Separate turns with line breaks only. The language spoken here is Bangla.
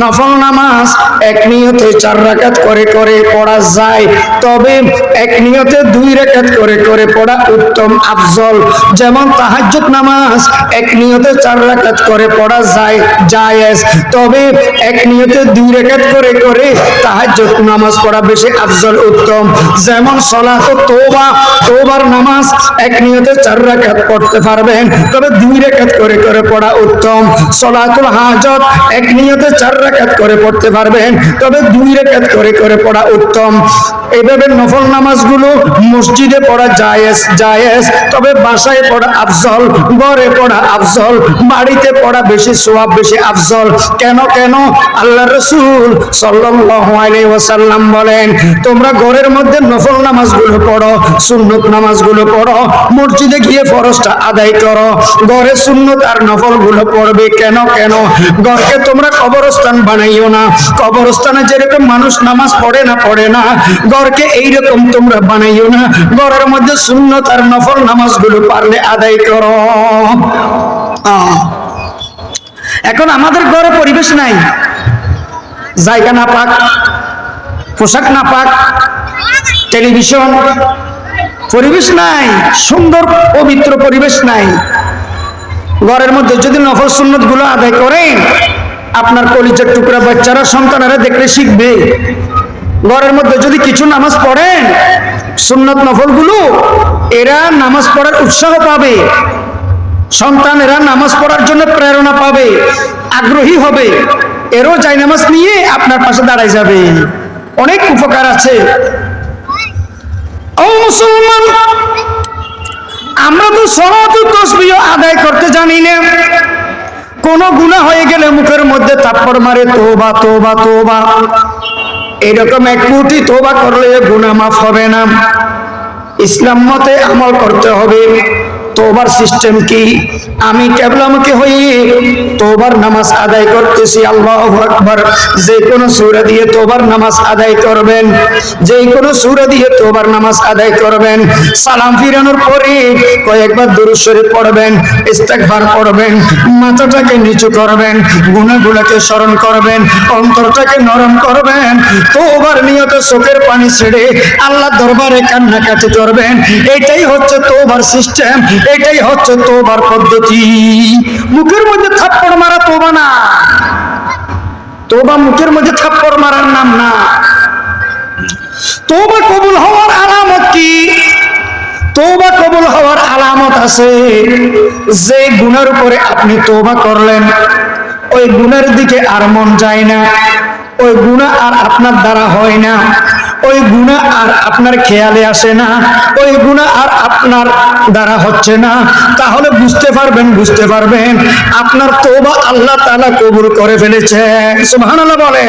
নফল নামাজ এক নিয়তে চার রাকাত করে করে পড়া যায়। তবে এক নিয়তে দুই রাকাত করে করে পড়া উত্তম আফজল। যেমন তাহাজ্জুদ নামাজ এক নিয়তে চার রাকাত করে পড়া যায়, জায়েজ। তবে এক নিয়তে দুই রাকাত করে করে তাহাজ্জুদ নামাজ পড়া বেশি আফজল উত্তম। যেমন সলাত তোবা তোবার নামাজ এক নিয়তে চার রাকাত পড়তে পারবেন, তবে দুই রাকাত করে করে পড়া উত্তম। সলাতুল হাজত এক নিয়তে চার রাকাত করে পড়তে পারবেন তবে দুই রাকাত করে করে পড়া উত্তম। এইভাবে নফল নামাজগুলো মসজিদে পড়া জায়েজ জায়েজ। তবে বাসায় পড়া আফজল, ঘরে পড়া আফজল, বাড়িতে পড়া বেশি সোয়াব, বেশি আফজল। কেন কেন? আল্লাহ রসুল ওয়াসাল্লাম বলেন, তোমরা ঘরের মধ্যে নফল নামাজগুলো পড়ো, সুন্নত নামাজগুলো পড়ো, মসজিদে গিয়ে ফরজটা আদায় করো। ঘরে সুন্নত আর নফলগুলো পড়বে কেন কেন? ঘরকে তোমরা কবরস্থান বানাইও না। কবরস্থানে যেরকম মানুষ নামাজ পড়ে না পড়ে না। ঘরকে এইরকম তোমরা বানাইও না। ঘরের মধ্যে সুন্নত আর নফল নামাজগুলো পারলে আদায় করো। এখন আমাদের ঘরে পরিবেশ নাই। জায়গা না পাক, পোশাক না পাক, টেলিভিশন, পরিবেশ নাই, সুন্দর পবিত্র পরিবেশ নাই। ঘরের মধ্যে যদি নফল সুন্নতগুলো আদায় করেন, আপনার কলিজার টুকরা বাচ্চারা সন্তানেরা দেখলে শিখবে। ঘরের মধ্যে যদি কিছু নামাজ পড়েন, সুন্নত নফলগুলো এরা নামাজ পড়ার উৎসাহ পাবে। সন্তানেরা নামাজ পড়ার জন্য প্রেরণা পাবে, আগ্রহী হবে। এরও যাই নামাজ নিয়ে আপনার পাশে দাঁড়ায় যাবে। অনেক উপকার আছে। ও মুসলমান, আমরা তো সলাত তসবিহ আদায় করতে জানি না। কোন গুণা হয়ে গেলে মুখের মধ্যে তাপ্পড় মারে, তোবা তোবা তোবা। এরকম এক কোটি তোবা করলে গুণা মাফ হবে না। ইসলাম মতে আমল করতে হবে। তোবার সিস্টেম কি? আমি কেবলামুখী হয়ে তোবার নামাজ আদায় করতেছি, আল্লাহ আকবার। যে কোনো সুরা দিয়ে তোবার নামাজ আদায় করবেন, যে কোনো সুরা দিয়ে তোবার নামাজ আদায় করবেন, সালাম ফিরানোর পরে কয়েকবার দুরূদ শরীফ পড়বেন, ইস্তেগফার পড়বেন, মাথাটাকে নিচু করবেন, গুনাহগুলোকে স্মরণ করবেন, অন্তরটাকে নরম করবেন, তোবার নিয়ত চোখের পানি ছেড়ে আল্লাহ দরবারে কান্নাকাটি করবেন। এটাই হচ্ছে তোবার সিস্টেম। এটাই হচ্ছে তোবার পদ্ধতি। মুখের মধ্যে থাপ্পড় মারা তোবা না। তোবা মুখের মধ্যে থাপ্পড় মারার নাম না। তোবা কবুল হওয়ার আলামত কি? তোবা কবুল হওয়ার আলামত আছে যে গুণের উপরে আপনি তোবা করলেন, ওই গুণের দিকে আর মন যায় না, ওই গুণা আর আপনার দ্বারা হয় না। ওই গুণা আর আপনার খেয়ালে আসে না, ওই গুণা আর আপনার দ্বারা হচ্ছে না। তাহলে বুঝতে পারবেন বুঝতে পারবেন, আপনার তোবা আল্লাহ তালা কবুল করে ফেলেছে। সুবহানাল্লাহ বলে